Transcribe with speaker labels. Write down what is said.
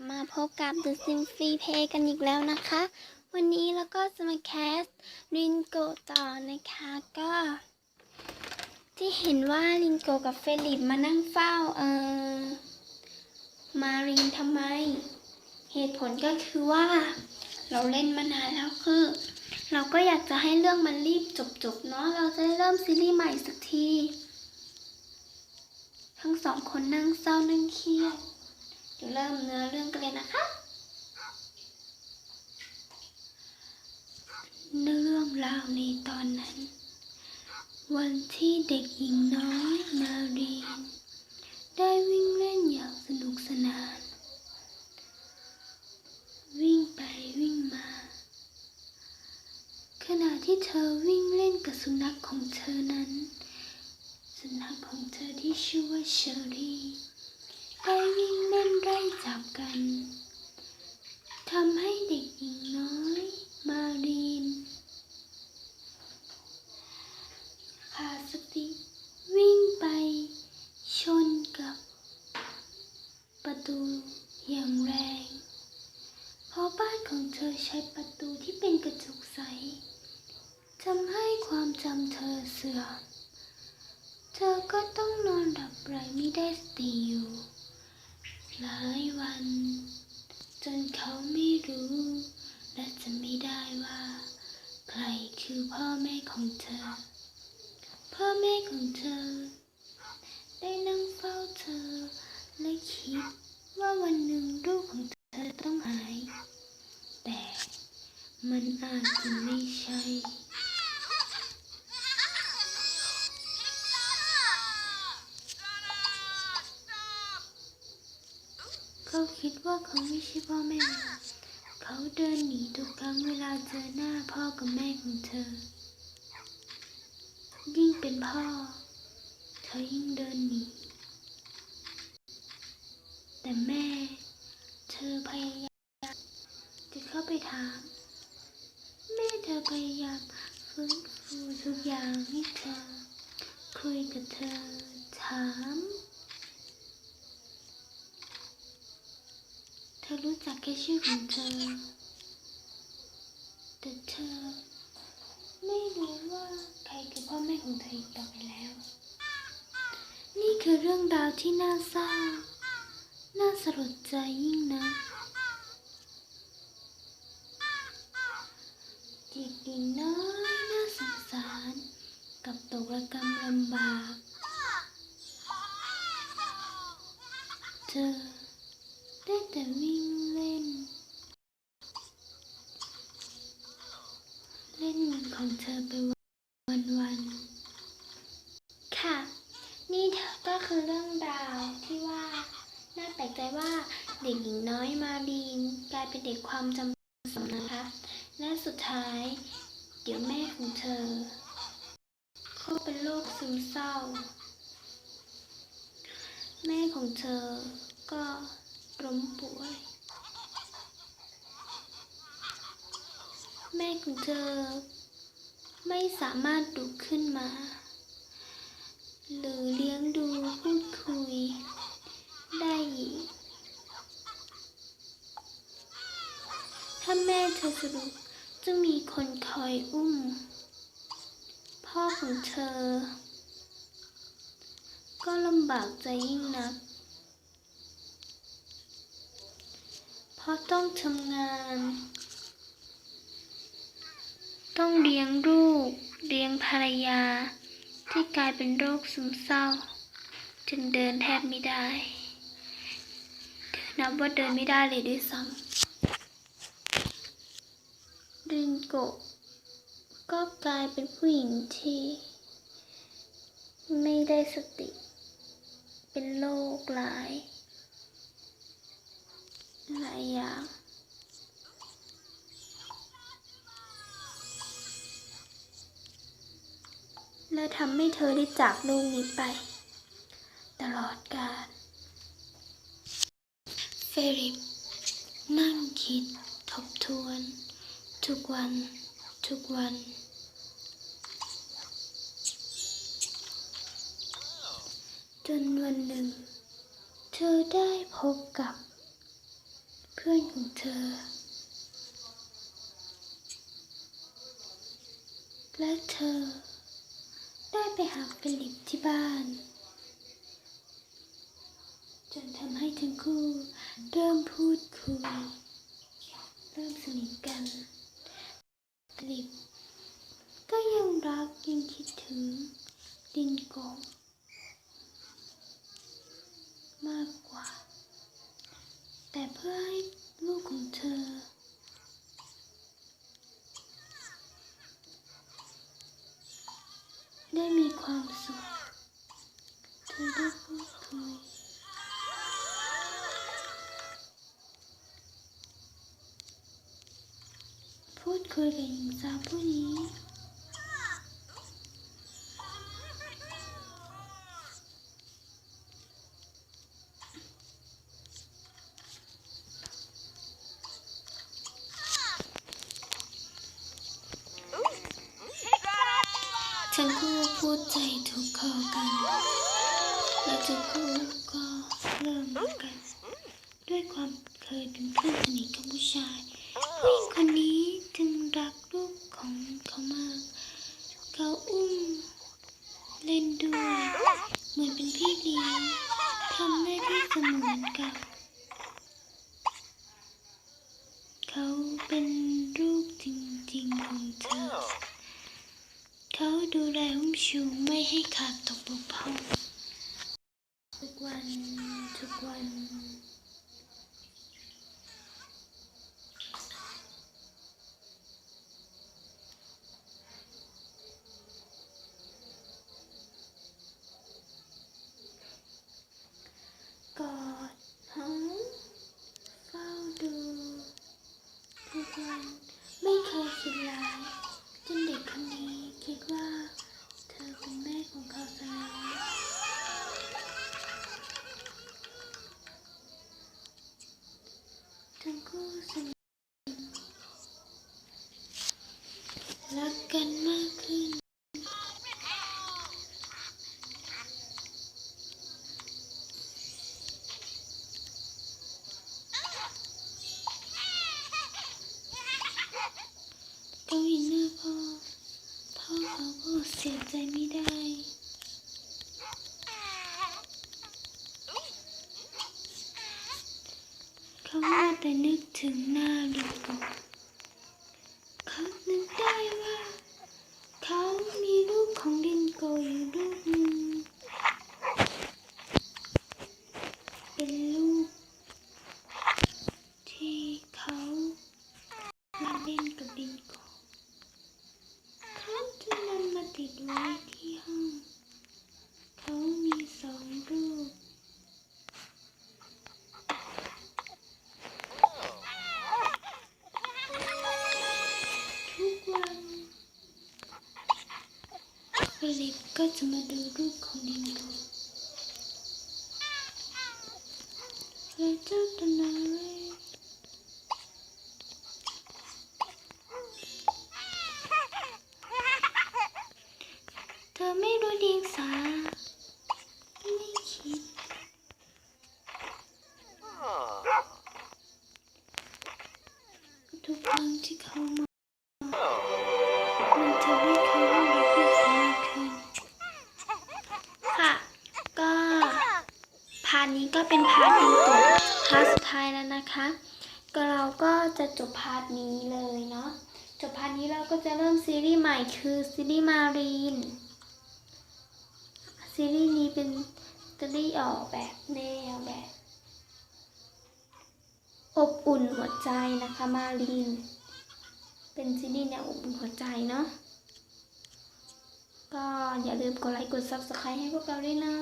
Speaker 1: มาพบกับ The Sim Free Play กันอีกแล้วนะคะ วันนี้เราก็จะมาแคสลินโกต่อนะคะก็ ที่เห็นว่าลินโกกับเฟลิปมานั่งเฝ้าเออมารินทำไม เหตุผลก็คือว่า เราเล่นมานานแล้วคือ เราก็อยากจะให้เรื่องมันรีบจบๆเนาะเราจะได้เริ่มซีรีส์ใหม่สักที ทั้งสองคนนั่งเศร้านั่งเครียด เริ่มเนื้อเรื่องกันเลยนะคะเรื่องราวในตอนนั้น วันที่เด็กหญิงน้อยมารีน ได้วิ่งเล่นอย่างสนุกสนาน วิ่งไปวิ่งมา ขณะที่เธอวิ่งเล่นกับสุนัขของเธอนั้น สุนัขของเธอที่ชื่อว่าเชอรี่ได้วิ่ง ล่นไล่จับกันทำให้เด็กหญิงน้อย มารีนขาดสติวิ่งไป ชนกับ ประตูอย่างแรง เพราะบ้านของเธอใช้ประตูที่เป็นกระจกใสทำให้ความจำเธอเสื่อม เธอก็ต้องนอนหลับไหลไม่ได้สติอยู่ หลายวัน จนเขาไม่รู้ และจะไม่ได้ว่า ใครคือพ่อแม่ของเธอ พ่อแม่ของเธอ ได้นั่งเฝ้าเธอ และคิดว่าวันหนึ่งลูกของเธอต้องหาย แต่มันอาจจะไม่ใช่ เขาไม่ใช่พ่อแม่เขาเดินหนีทุกครั้งเวลาเจอหน้าพ่อกับแม่ของเธอ ยิ่งเป็นพ่อ เธอยิ่งเดินหนี แต่แม่ เธอพยายามจะเข้าไปถาม แม่เธอพยายามฟื้นฟูทุกอย่างให้เธอ คุยกับเธอถาม อรู้จักแค่ชื่อของเธอ แต่เธอ ไม่รู้ว่าใครคือพ่อแม่ของเธออีกต่อไปแล้ว นี่คือเรื่องราวที่น่าเศร้า น่าสลดใจยิ่งนะเด็กหญิงน้อยน่าสงสาร กับตกระกรรมลำบาก เธอ ได้แต่วิ่งเล่น เล่นของเธอไปวันวันค่ะ นี่ก็คือเรื่องราวที่ว่าน่าแปลกใจว่าเด็กหญิงน้อยมารีนกลายเป็นเด็กความจำสมนะคะ และสุดท้าย เดี๋ยวแม่ของเธอก็เป็นโรคซึมเศร้า แม่ของเธอก็ ล้มป่วย แม่ของเธอ ไม่สามารถลุขึ้นมา หรือเลี้ยงดูพูดคุย ได้อีกถ้าแม่เธอสรุปจะมีคนคอยอุ้ม พ่อของเธอ ก็ลำบากใจยิ่งนัก เพราะต้องทำงาน ต้องเลี้ยงลูก เลี้ยงภรรยา ที่กลายเป็นโรคซึมเศร้า จึงเดินแทบไม่ได้ นับว่าเดินไม่ได้เลยด้วยซ้ำรินโกก็กลายเป็นผู้หญิงที่ ไม่ได้สติ เป็นโรคหลาย หลายอย่างและทำให้เธอได้จากโลกนี้ไป ตลอดกาลเฟริปนั่งคิดทบทวน ทุกวัน ทุกวัน จนวันหนึ่ง เธอได้พบกับ พื่อนของเธอ และเธอ ได้ไปหาฟิลิปที่บ้าน จนทำให้ทั้งคู่เริ่มพูดคุย เริ่มสนิทกันฟิลิปก็ยังรักยังคิดถึงดินโกงมากกว่า แต่เพื่อให้ลูกของเธอ ได้มีคว และทั้งคู่ก็เริ่มกกันด้วยความเคยเป็นเพื่อนสนิทกับผู้ชายผู้หญิงคนนี้จึงรักลูกของเขามาก เขาอุ้มเล่นด้วยเหมือนเป็นพี่เลี้ยงทำหน้าที่เสมือนกับ เขาเป็นลูกจริงๆของเธอ เขาดูแลอุ้มชูไม่ให้ขาดตกบกพร่องทุกวัน ทุกวัน กอดหอมเฝ้าดู ทุกวันไม่เคยคิดร้ายจนเด็กคนนี้คิดว่า เธอเป็นแม่ของเขาซะแล้วทั้งคู่สนิทรักกันมากขึ้น ก็เห็นหน้าพ่อ พ่อเขาก็เสียใจไม่ได้ เขาว่าแต่นึกถึงหน้าลูกเขานึกได้ว่า เขามีลูกของดินโกอยู่ลูกหนึ่ง เป็นลูก ที่เขามาเล่นกับดินโก เขาจะนำมาติดไว้ที่ห้อง เขามีสองรูป ทุกวัน ฟิลิปก็จะ ร์ทนี้ก็เป็นพาร์ทดิงโกพาร์ทสุดท้ายแล้วนะคะ ก็เราก็จะจบพาร์ทนี้เลยเนาะจบพาร์ทนี้เราก็จะเริ่มซีรีส์ใหม่คือซีรีส์มารีนซีรีส์นี้เป็นซีรีส์ออกแบบแนวแบบ อบอุ่นหัวใจนะคะมารีน เป็นซีรีส์แนวอบอุ่นหัวใจเนาะก็อย่าลืมกดไลค์กด subscribe ให้พวกเราด้วยนะ